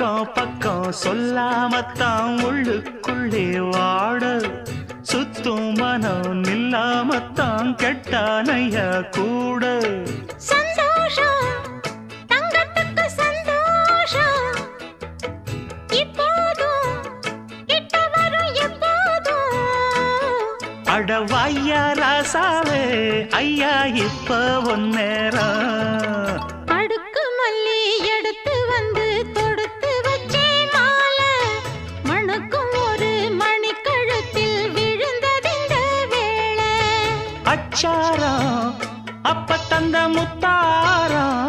வெக்கம் சொல்லாமத்தான் உள்ளுக்குள்ளே வாட. சுத்தும் மனம் நில்லாமத்தான் கெட்டானையா கூட. சந்தோஷம் தங்கத்துக்கு சந்தோஷம். இப்போதும் கிட்ட வரும் எப்போதும் அடவாய்யா ராசாவே ஐயா இப்ப ஒன்னேரம் அச்சாரம் அப்ப தந்த முத்தாரம்